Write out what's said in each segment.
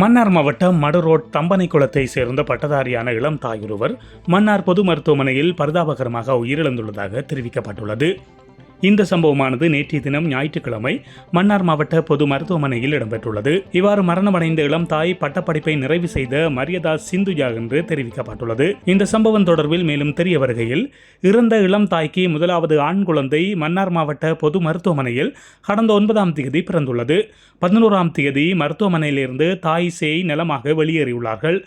மன்னார் மாவட்டம் மடுரோட் தம்பனை குளத்தை சேர்ந்த பட்டதாரியான இளம் தாயொருவர் மன்னார் பொது மருத்துவமனையில் பரிதாபகரமாக உயிரிழந்துள்ளதாக தெரிவிக்கப்பட்டுள்ளது. இந்த சம்பவமானது நேற்றைய தினம் ஞாயிற்றுக்கிழமை மன்னார் மாவட்ட பொது மருத்துவமனையில் இடம்பெற்றுள்ளது. இவ்வாறு மரணமடைந்த இளம் தாய் பட்டப்படிப்பை நிறைவு செய்த மரியதா சிந்துஜா என்று தெரிவிக்கப்பட்டுள்ளது. இந்த சம்பவம் தொடர்பில் மேலும் தெரிய வருகையில் இறந்த இளம் தாய்க்கு முதலாவது ஆண் குழந்தை மன்னார் மாவட்ட பொது மருத்துவமனையில் கடந்த ஒன்பதாம் தேதி பிறந்துள்ளது. பதினோராம் தேதி மருத்துவமனையிலிருந்து தாய் சேய் நலமாக வெளியேறியுள்ளார்கள்.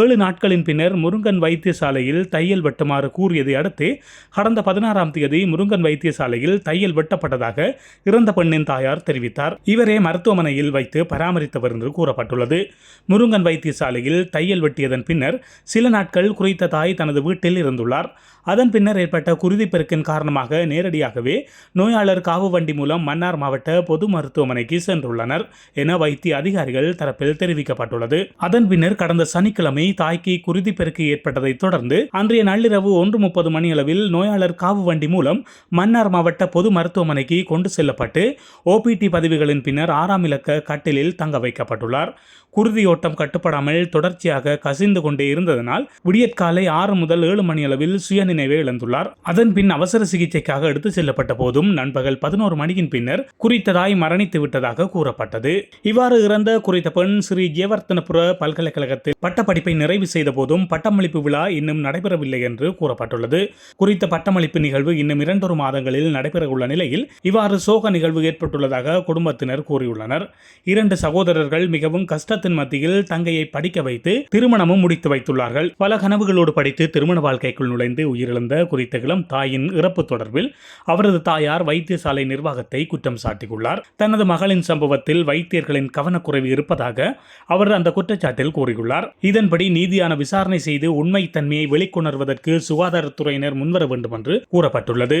ஏழு நாட்களின் பின்னர் முருங்கன் வைத்தியசாலையில் தையல் வெட்டுமாறு கூறியதை அடுத்து கடந்த பதினாறாம் தேதி முருங்கன் வைத்தியசாலையில் தையல் வெட்டப்பட்டதாக இறந்த பெண்ணின் தாயார் தெரிவித்தார். இவரே மருத்துவமனையில் வைத்து பராமரித்தவர் என்று கூறப்பட்டுள்ளது. முருங்கன் வைத்தியசாலையில் தையல் வெட்டியதன் பின்னர் சில நாட்கள் குறித்த தாய் தனது வீட்டில் இருந்துள்ளார். அதன் பின்னர் ஏற்பட்ட குருதிப்பெருக்கின் காரணமாக நேரடியாகவே நோயாளர் காவு வண்டி மூலம் மன்னார் மாவட்ட பொது மருத்துவமனைக்கு சென்றுள்ளனர் என வைத்திய அதிகாரிகள் தரப்பில் தெரிவிக்கப்பட்டுள்ளது. அதன் பின்னர் கடந்த சனிக்கிழமை தாய்க்கு குருதிப்பெருக்கு ஏற்பட்டதைத் தொடர்ந்து அன்றைய நள்ளிரவு ஒன்று முப்பது மணியளவில் நோயாளர் காவு வண்டி மூலம் மன்னார் மாவட்ட மாவட்ட பொது மருத்துவமனைக்கு கொண்டு செல்லப்பட்டு ஓபிடி பதிவுகளின் பின்னர் ஆறாம் இலக்க கட்டிலில் தங்க வைக்கப்பட்டுள்ளார். குருதியோட்டம் கட்டுப்படாமல் தொடர்ச்சியாக கசிந்து கொண்டே இருந்ததனால் விடியற்காலை ஆறு முதல் ஏழு மணி அளவில் சுயநினைவை இழந்துள்ளார். அதன் பின் அவசர சிகிச்சைக்காக எடுத்து செல்லப்பட்ட போதும் நண்பகல் பதினோரு மணியின் பின்னர் குறித்ததாய் மரணித்து விட்டதாக கூறப்பட்டது. இவ்வாறு இறந்த குறித்த பெண் ஸ்ரீ ஜெயவர்த்தனபுர பல்கலைக்கழகத்தில் பட்டப்படிப்பை நிறைவு செய்த போதும் பட்டமளிப்பு விழா இன்னும் நடைபெறவில்லை என்று கூறப்பட்டுள்ளது. குறித்த பட்டமளிப்பு நிகழ்வு இன்னும் இரண்டொரு மாதங்களில் நடைபெறவுள்ள நிலையில் இவ்வாறு சோக நிகழ்வு ஏற்பட்டுள்ளதாக குடும்பத்தினர் கூறியுள்ளனர். இரண்டு சகோதரர்கள் மிகவும் கஷ்டத்தின் மத்தியில் தங்கையை படிக்க வைத்து திருமணமும் முடித்து வைத்துள்ளார்கள். பல கனவுகளோடு படித்து திருமண வாழ்க்கைக்குள் நுழைந்து உயிரிழந்த குறித்த இளம் தாயின் இறப்பு தொடர்பில் அவரது தாயார் வைத்தியசாலை நிர்வாகத்தை குற்றம் சாட்டியுள்ளார். தனது மகளின் சம்பவத்தில் வைத்தியர்களின் கவனக்குறைவு இருப்பதாக அவர் அந்த குற்றச்சாட்டில் கூறியுள்ளார். இதன்படி நீதியான விசாரணை செய்து உண்மை தன்மையை வெளிக்கொணர்வதற்கு சுகாதாரத்துறையினர் முன்வர வேண்டும் என்று கூறப்பட்டுள்ளது.